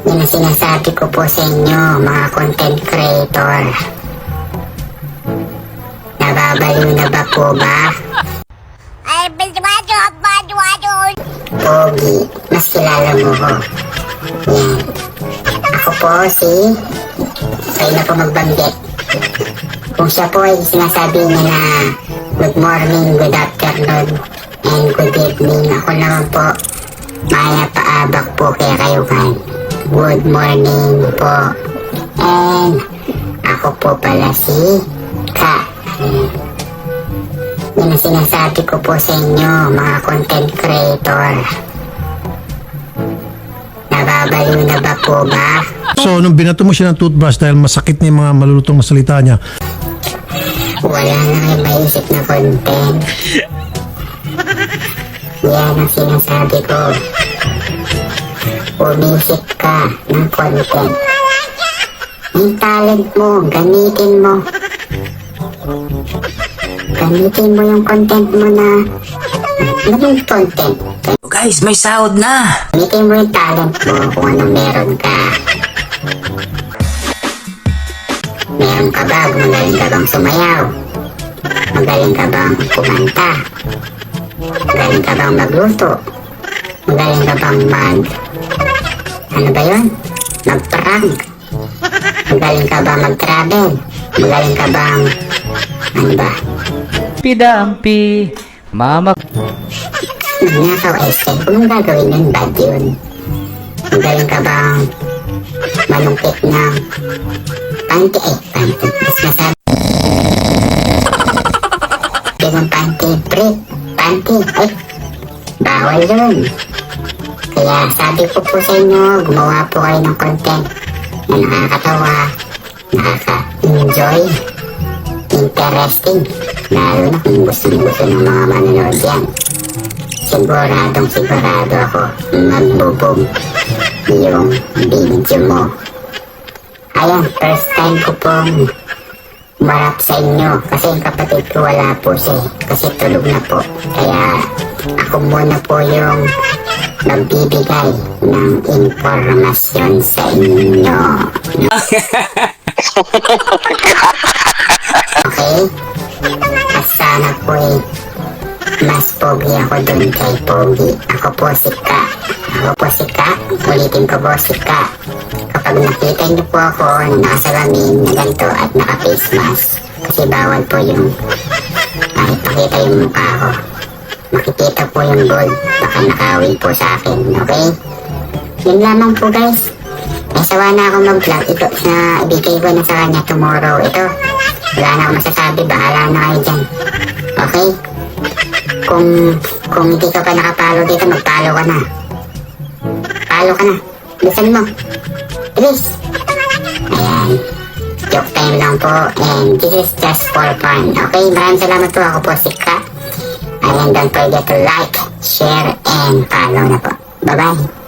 Yan ang sinasabi ko po sa inyo, mga content creator. Nababaliw na ba po ba? Ay, bilwado, badwado. Pogi, mas kilala mo ko. Yan. Ako po si... Kayo na po magbanggit. Kung siya po ay sinasabi niya na good morning, good afternoon, and good evening. Ako naman po, Maya Paabak po kaya kayo kan. Good morning po. And ako po pala si Ka. Yan ang sinasabi ko po sa inyo, mga content creator. Nababaliw na ba po ba? So, nung binato mo siya ng toothbrush dahil masakit na yung mga malulutong na salita niya, Wala na kayo maisip na content. Yan ang sinasabi ko. Umisip ka ng content. Yung talent mo, gamitin mo. Gamitin mo yung content mo na... Ano yung content? Guys, may sahod na! Gamitin mo yung talent mo kung ano meron ka. Meron ka ba? Magaling ka bang sumayaw? Magaling ka bang kumanta? Magaling ka bang magluto? Magaling ka bang mag... Ano ba yun? Mag-prank? Magaling ka ba mag-travel? Magaling ka bang... Ano ba? Pidampi, mama step. Kung anong gagawin yun, bad yun. Magaling ka bang malungkit ng panty eh, panty. Mas masabi. Di mong panty, pre, panty, eh. Bawal yun. Kaya sabi ko po sa inyo, gumawa po kayo ng content na nakakatawa, nakaka-enjoy, interesting. Lalo na kung gusto-gusto ng mga manonood yan siguradong sigurado ako magbubog yung video mo. Ayan, first time ko pong marap sa inyo kasi yung kapatid ko wala po siya eh, kasi tulog na po. Kaya ako muna po yung magbibigay ng informasyon sa inyo. Okay? Sana po eh, mas pogi ako dun kay Pogi. Ako po si Ka. Ako po si Ka. Ulitin ko po si Ka. Kapag nakita niyo po ako na nakasalamin na ganito at naka-face mask, kasi bawal po yung makipakita yung mukha ko. Makikita po yung gold. Baka nakawin po sa akin. Okay? Yun lamang po guys. Nasawa na ako mag-vlog. Ito na ibigay ko na sa kanya tomorrow. Ito. Wala na akong masasabi. Bahala na kayo dyan. Okay? kung kung hindi ka pa nakapalo dito, magpalo ka na. Palo ka na. Bilisan mo. Bilis. Ayan. Joke time lang po. And this is just for fun. Okay, maraming salamat po. Ako po si. Don't forget to like, share, and follow na po. Bye-bye.